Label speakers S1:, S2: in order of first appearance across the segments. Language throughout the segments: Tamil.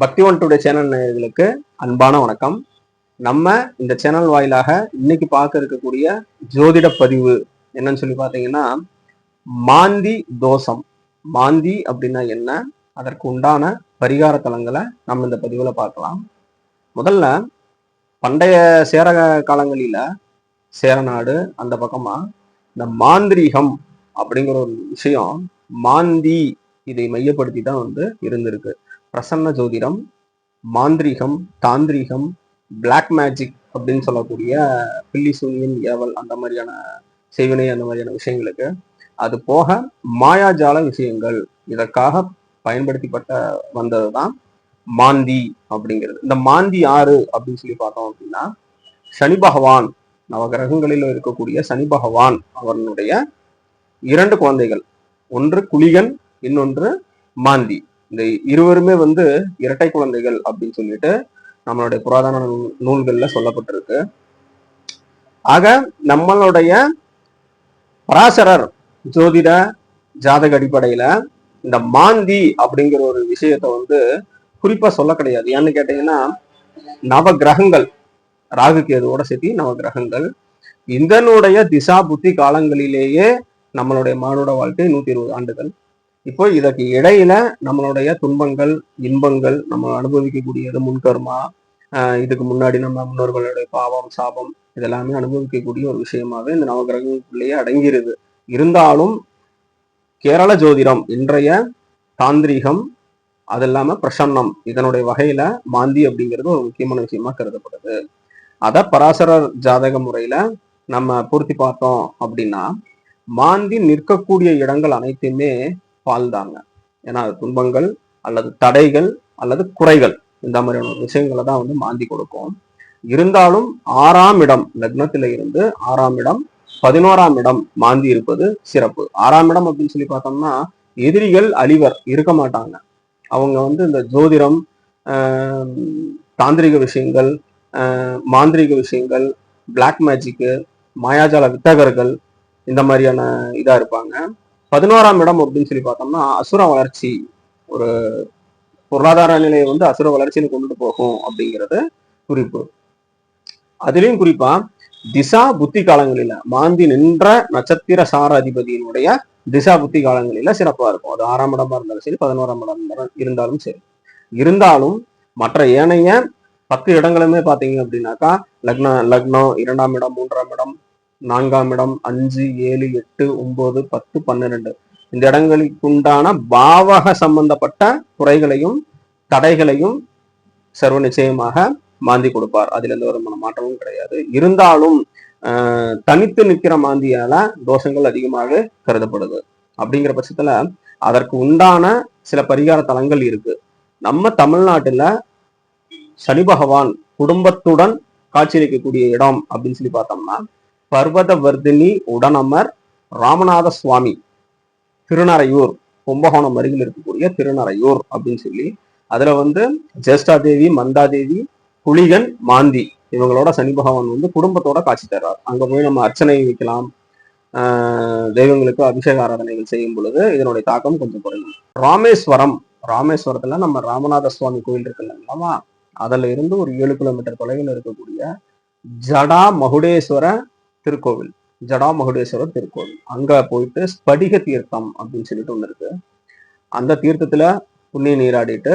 S1: பக்தி ஒன் டுடே சேனல் நேயர்களுக்கு அன்பான வணக்கம். நம்ம இந்த சேனல் வாயிலாக இன்னைக்கு பார்க்க இருக்கக்கூடிய ஜோதிட பதிவு என்னன்னு சொல்லி பார்த்தீங்கன்னா மாந்தி தோஷம். மாந்தி அப்படின்னா என்ன? அதற்கு உண்டான பரிகார தலங்களை நம்ம இந்த பதிவில் பார்க்கலாம். முதல்ல பண்டைய சேர காலங்களில் சேரநாடு அந்த பக்கமாக இந்த மாந்திரீகம் அப்படிங்கிற ஒரு விஷயம் மாந்தி இதை மையப்படுத்தி தான் வந்து இருந்திருக்கு. பிரசன்ன ஜோதிடம் மாந்திரீகம் தாந்திரீகம் பிளாக் மேஜிக் அப்படின்னு சொல்லக்கூடிய பில்லி சூனியன் ஏவல் அந்த மாதிரியான செய்வினை அந்த மாதிரியான விஷயங்களுக்கு. அது போக மாயாஜால விஷயங்கள். இதற்காக பயன்படுத்திப்பட்ட வந்தது தான் மாந்தி அப்படிங்கிறது. இந்த மாந்தி யாரு அப்படின்னு சொல்லி பார்த்தோம் அப்படின்னா சனி பகவான் நவகிரகங்களில் இருக்கக்கூடிய சனி பகவான் அவனுடைய இரண்டு குழந்தைகள். ஒன்று குளிகன் இன்னொன்று மாந்தி. இந்த இருவருமே வந்து இரட்டை குழந்தைகள் அப்படின்னு சொல்லிட்டு நம்மளுடைய புராதன நூல்கள்ல சொல்லப்பட்டிருக்கு. ஆக நம்மளுடைய பராசரர் ஜோதிட ஜாதக அடிப்படையில இந்த மாந்தி அப்படிங்கிற ஒரு விஷயத்த வந்து குறிப்பா சொல்ல கிடையாது. ஏன்னு கேட்டீங்கன்னா நவ கிரகங்கள் ராகு கேதுவோட சேர்த்தி நவ கிரகங்கள் இதனுடைய திசா புத்தி காலங்களிலேயே நம்மளுடைய மானுட வாழ்க்கை நூத்தி இருபது ஆண்டுகள். இப்போ இதற்கு இடையில நம்மளுடைய துன்பங்கள் இன்பங்கள் நம்ம அனுபவிக்கக்கூடியது முன்கர்மா? ஆஹ் இதுக்கு முன்னாடி நம்ம முன்னோர்களுடைய பாவம் சாபம் இதெல்லாமே அனுபவிக்கக்கூடிய ஒரு விஷயமாவே இந்த நவகிரகங்களுக்குள்ளேயே அடங்கிருது இருந்தாலும் கேரள ஜோதிடம் இன்றைய தாந்திரிகம் அது இல்லாம பிரசன்னம். இதனுடைய வகையில மாந்தி அப்படிங்கிறது ஒரு முக்கியமான விஷயமா கருதப்படுது. அத பராசரர் ஜாதக முறையில நம்ம பூர்த்தி பார்த்தோம் அப்படின்னா மாந்தி நிற்கக்கூடிய இடங்கள் அனைத்துமே பால் தாங்க ஏன்னா அது துன்பங்கள் அல்லது தடைகள் அல்லது குறைகள். இந்த மாதிரியான விஷயங்களை தான் வந்து மாந்தி கொடுக்கும். இருந்தாலும் ஆறாம் இடம் லக்னத்தில இருந்து ஆறாம் இடம் பதினோராம் இடம் மாந்தி இருப்பது சிறப்பு. ஆறாம் இடம் அப்படின்னு சொல்லி பார்த்தோம்னா எதிரிகள் அழிவர் இருக்க மாட்டாங்க. அவங்க வந்து இந்த ஜோதிடம் ஆஹ், தாந்திரிக விஷயங்கள் ஆஹ், மாந்திரீக விஷயங்கள் பிளாக் மேஜிக்கு மாயாஜால வித்தகர்கள் இந்த மாதிரியான இதா இருப்பாங்க. பதினோராம் இடம் அப்படின்னு சொல்லி பார்த்தோம்னா அசுர வளர்ச்சி ஒரு பொருளாதார நிலையை வந்து அசுர வளர்ச்சின்னு கொண்டுட்டு போகும் அப்படிங்கிறது குறிப்பு. அதுலயும் குறிப்பா திசா புத்தி காலங்களில மாந்தி நின்ற நட்சத்திர சார அதிபதியினுடைய திசா புத்தி காலங்களில சிறப்பா இருக்கும். அது ஆறாம் இடமா இருந்தாலும் சரி பதினோராம் இடம் இருந்தாலும் இருந்தாலும் சரி. இருந்தாலும் மற்ற ஏனைய பத்து இடங்களுமே பாத்தீங்க அப்படின்னாக்கா லக்ன லக்னம் இரண்டாம் இடம் மூன்றாம் இடம் நான்காம் இடம் அஞ்சு ஏழு எட்டு ஒன்பது பத்து பன்னிரெண்டு. இந்த இடங்களுக்கு உண்டான பாவக சம்பந்தப்பட்ட குறைகளையும் தடைகளையும் சர்வ நிச்சயமாக மாந்தி கொடுப்பார். அதுல எந்த ஒரு மாற்றமும் கிடையாது. இருந்தாலும் ஆஹ், தனித்து நிற்கிற மாந்தியால தோஷங்கள் அதிகமாக கருதப்படுது. அப்படிங்கிற பட்சத்துல அதற்கு உண்டான சில பரிகார தலங்கள் இருக்கு. நம்ம தமிழ்நாட்டுல சனி பகவான் குடும்பத்துடன் காட்சியளிக்கக்கூடிய இடம் அப்படின்னு சொல்லி பார்த்தோம்னா பர்வதவர்தினி உடனமர் ராமநாத சுவாமி திருநறையூர் கும்பகோணம் அருகில் இருக்கக்கூடிய திருநறையூர் அப்படின்னு சொல்லி அதுல வந்து ஜேஷ்டா தேவி மந்தாதேவி புலிகன் மாந்தி இவங்களோட சனி பகவான் வந்து குடும்பத்தோட காட்சி தர்றார். அங்க போய் நம்ம அர்ச்சனை வைக்கலாம். தெய்வங்களுக்கு அபிஷேக ஆராதனைகள் செய்யும் பொழுது இதனுடைய தாக்கம் கொஞ்சம் குறையும். ராமேஸ்வரம் ராமேஸ்வரத்துல நம்ம ராமநாத சுவாமி கோயில் இருக்கு இல்லைங்களா அதுல இருந்து ஒரு ஏழு கிலோமீட்டர் தொலைவில் இருக்கக்கூடிய ஜடா மகுடேஸ்வர திருக்கோவில் ஜடாமகுடேஸ்வரர் திருக்கோவில். அங்க போயிட்டு ஸ்படிக தீர்த்தம் அப்படின்னு சொல்லிட்டு ஒன்று இருக்கு. அந்த தீர்த்தத்துல புண்ணிய நீராடிட்டு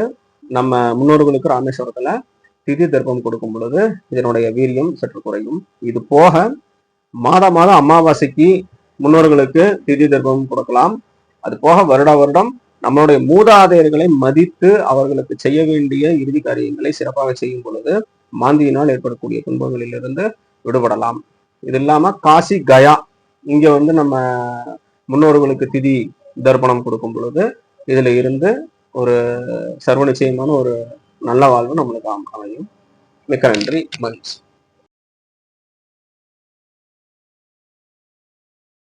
S1: நம்ம முன்னோர்களுக்கு ராமேஸ்வரத்துல திதி தர்ப்பம் கொடுக்கும் பொழுது இதனுடைய வீரியம் சற்று குறையும். இது போக மாத மாதம் அமாவாசைக்கு முன்னோர்களுக்கு திதி தர்ப்பம் கொடுக்கலாம். அது போக வருட வருடம் நம்மளுடைய மூதாதையர்களை மதித்து அவர்களுக்கு செய்ய வேண்டிய இறுதி காரியங்களை சிறப்பாக செய்யும் பொழுது மாந்தியினால் ஏற்படக்கூடிய துன்பங்களிலிருந்து விடுபடலாம். இது இல்லாம காசி கயா இங்க வந்து நம்ம முன்னோர்களுக்கு திதி தர்ப்பணம் கொடுக்கும் பொழுது இதுல இருந்து ஒரு சர்வ நிச்சயமான ஒரு நல்ல வாழ்வு நம்மளுக்கு அமையும். மிக்க நன்றி மகிழ்ச்சி.